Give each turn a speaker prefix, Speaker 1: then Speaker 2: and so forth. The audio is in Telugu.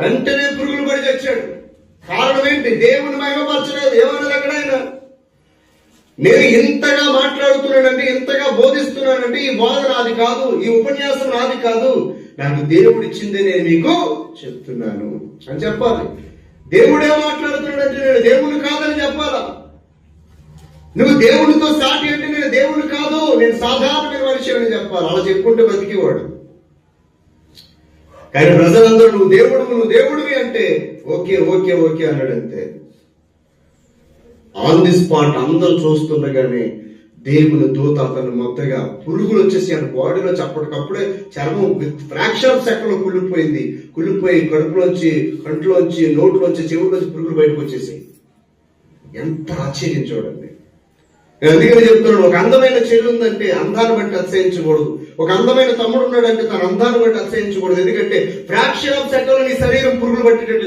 Speaker 1: వెంటనే పురుగులు పడి చచ్చాడు. కారణం ఏంటి? దేవుని మహిమపరచలేదు. ఏమన్నది ఎక్కడైనా? నేను ఇంతగా మాట్లాడుతున్నానంటే ఇంతగా బోధిస్తున్నానంటే ఈ బోధ నాది కాదు ఈ ఉపన్యాసం నాది కాదు. నాకు దేవుడు ఇచ్చిందే నేను మీకు చెప్తున్నాను అని చెప్పాలి. దేవుడే మాట్లాడుతున్నాడంటే నేను దేవుడు కాదని చెప్పాలా? నువ్వు దేవునితో సాటి అంటే నేను దేవుడు కాదు నేను సాధారణమైన మనిషి అని చెప్పాలి. అలా చెప్పుకుంటే బతికేవాడు. కానీ ప్రజలందరూ నువ్వు దేవుడు నువ్వు దేవుడివి అంటే ఓకే ఓకే ఓకే అన్నాడు అంతే ఆన్ ది స్పాట్ అందరూ చూస్తుండగానే దేవుని దూత అతను మొత్తగా పురుగులు వచ్చేసి ఆయన బాడీలో చప్పటికప్పుడే చర్మం ఫ్రాక్షన్ ఆఫ్ సెకండ్ కుళ్ళిపోయింది. కుళ్ళిపోయి కడుపులోంచి కంట్లోంచి నోట్లోంచి చెవుల్లోంచి పురుగులు బయటకు వచ్చేసాయి. ఎంత ఆశ్చర్యం చూడండి. నేను చెప్తున్నాడు ఒక అందమైన చెల్లి ఉందంటే అందాన్ని బట్టి అతిశయించకూడదు. ఒక అందమైన తమ్ముడు ఉన్నాడంటే తన అందాన్ని బట్టి అతిశయించకూడదు. ఎందుకంటే ఫ్రాక్షన్ ఆఫ్ సెకండ్ నీ శరీరం పురుగులు పట్టేటట్టు